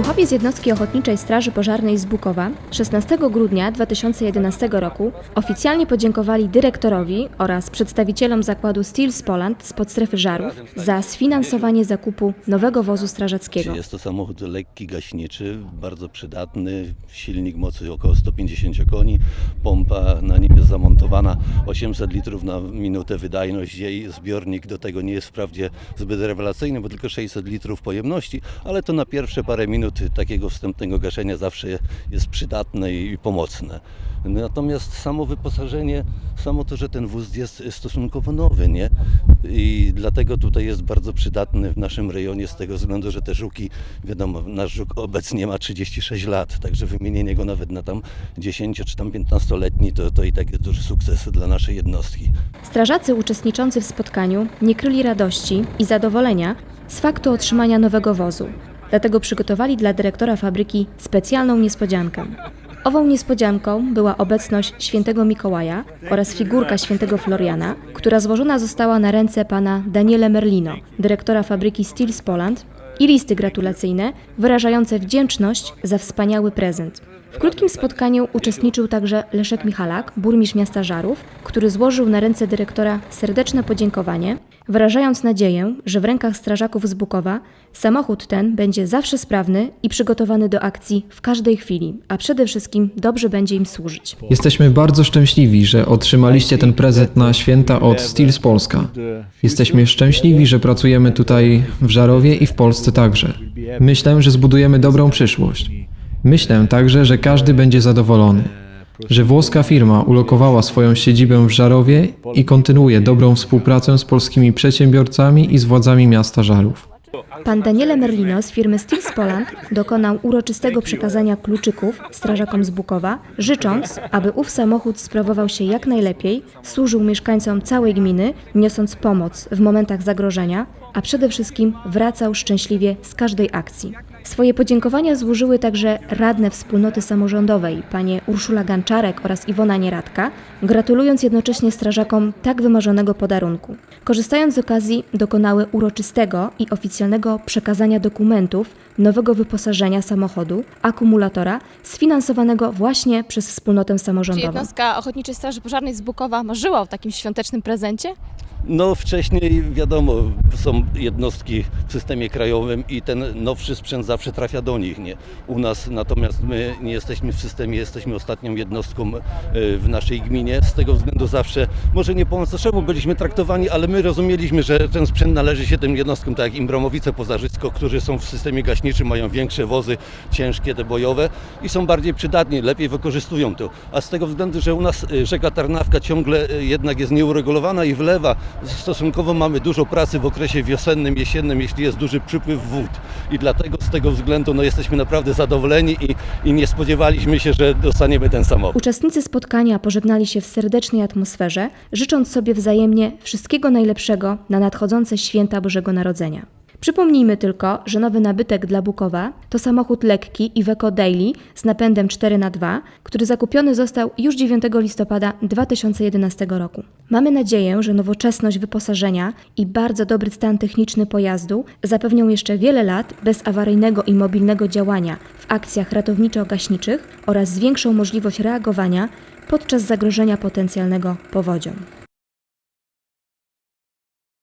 Odruchowi z jednostki Ochotniczej Straży Pożarnej z Bukowa 16 grudnia 2011 roku oficjalnie podziękowali dyrektorowi oraz przedstawicielom zakładu Steels Poland z podstrefy Żarów za sfinansowanie zakupu nowego wozu strażackiego. Jest to samochód lekki, gaśniczy, bardzo przydatny, silnik mocy około 150 koni, pompa na nim jest zamontowana 800 litrów na minutę wydajność jej, zbiornik do tego nie jest wprawdzie zbyt rewelacyjny, bo tylko 600 litrów pojemności, ale to na pierwsze parę minut takiego wstępnego gaszenia zawsze jest przydatne i pomocne. Natomiast samo wyposażenie, samo to, że ten wóz jest stosunkowo nowy, nie? I dlatego tutaj jest bardzo przydatny w naszym rejonie z tego względu, że te żuki, wiadomo, nasz żuk obecnie ma 36 lat, także wymienienie go nawet na tam 10 czy tam 15-letni to, to i tak jest duży sukces dla naszej jednostki. Strażacy uczestniczący w spotkaniu nie kryli radości i zadowolenia z faktu otrzymania nowego wozu. Dlatego przygotowali dla dyrektora fabryki specjalną niespodziankę. Ową niespodzianką była obecność świętego Mikołaja oraz figurka świętego Floriana, która złożona została na ręce pana Daniele Merlino, dyrektora fabryki Steels Poland i listy gratulacyjne wyrażające wdzięczność za wspaniały prezent. W krótkim spotkaniu uczestniczył także Leszek Michalak, burmistrz miasta Żarów, który złożył na ręce dyrektora serdeczne podziękowanie, wyrażając nadzieję, że w rękach strażaków z Bukowa samochód ten będzie zawsze sprawny i przygotowany do akcji w każdej chwili, a przede wszystkim dobrze będzie im służyć. Jesteśmy bardzo szczęśliwi, że otrzymaliście ten prezent na święta od Steels Polska. Jesteśmy szczęśliwi, że pracujemy tutaj w Żarowie i w Polsce także. Myślę, że zbudujemy dobrą przyszłość. Myślę także, że każdy będzie zadowolony. Że włoska firma ulokowała swoją siedzibę w Żarowie i kontynuuje dobrą współpracę z polskimi przedsiębiorcami i z władzami miasta Żarów. Pan Daniele Merlino z firmy Steels Poland dokonał uroczystego przekazania kluczyków strażakom z Bukowa, życząc, aby ów samochód sprawował się jak najlepiej, służył mieszkańcom całej gminy, niosąc pomoc w momentach zagrożenia, a przede wszystkim wracał szczęśliwie z każdej akcji. Swoje podziękowania złożyły także radne wspólnoty samorządowej, panie Urszula Ganczarek oraz Iwona Nieradka, gratulując jednocześnie strażakom tak wymarzonego podarunku. Korzystając z okazji, dokonały uroczystego i oficjalnego przekazania dokumentów nowego wyposażenia samochodu, akumulatora, sfinansowanego właśnie przez wspólnotę Czy samorządową. jednostka Ochotniczej Straży Pożarnej z Bukowa marzyła o takim świątecznym prezencie? No wcześniej wiadomo, są jednostki w systemie krajowym i ten nowszy sprzęt zawsze trafia do nich. Nie? U nas natomiast my nie jesteśmy w systemie, jesteśmy ostatnią jednostką e, w naszej gminie. Z tego względu zawsze, może nie po macoszemu byliśmy traktowani, ale my rozumieliśmy, że ten sprzęt należy się tym jednostkom, tak jak Imbramowice Pozarzycko, którzy są w systemie gaśniczym, mają większe wozy, ciężkie, te bojowe i są bardziej przydatni, lepiej wykorzystują to. A z tego względu, że u nas e, rzeka Tarnawka ciągle e, jednak jest nieuregulowana i wlewa, stosunkowo mamy dużo pracy w okresie wiosennym, jesiennym, jeśli jest duży przypływ wód. I dlatego z tego względu no, jesteśmy naprawdę zadowoleni i, i nie spodziewaliśmy się, że dostaniemy ten samochód. Uczestnicy spotkania pożegnali się w serdecznej atmosferze, życząc sobie wzajemnie wszystkiego najlepszego na nadchodzące święta Bożego Narodzenia. Przypomnijmy tylko, że nowy nabytek dla Bukowa to samochód lekki Iveco Daily z napędem 4x2, który zakupiony został już 9 listopada 2011 roku. Mamy nadzieję, że nowoczesność wyposażenia i bardzo dobry stan techniczny pojazdu zapewnią jeszcze wiele lat bezawaryjnego i mobilnego działania w akcjach ratowniczo-gaśniczych oraz zwiększą możliwość reagowania podczas zagrożenia potencjalnego powodzią.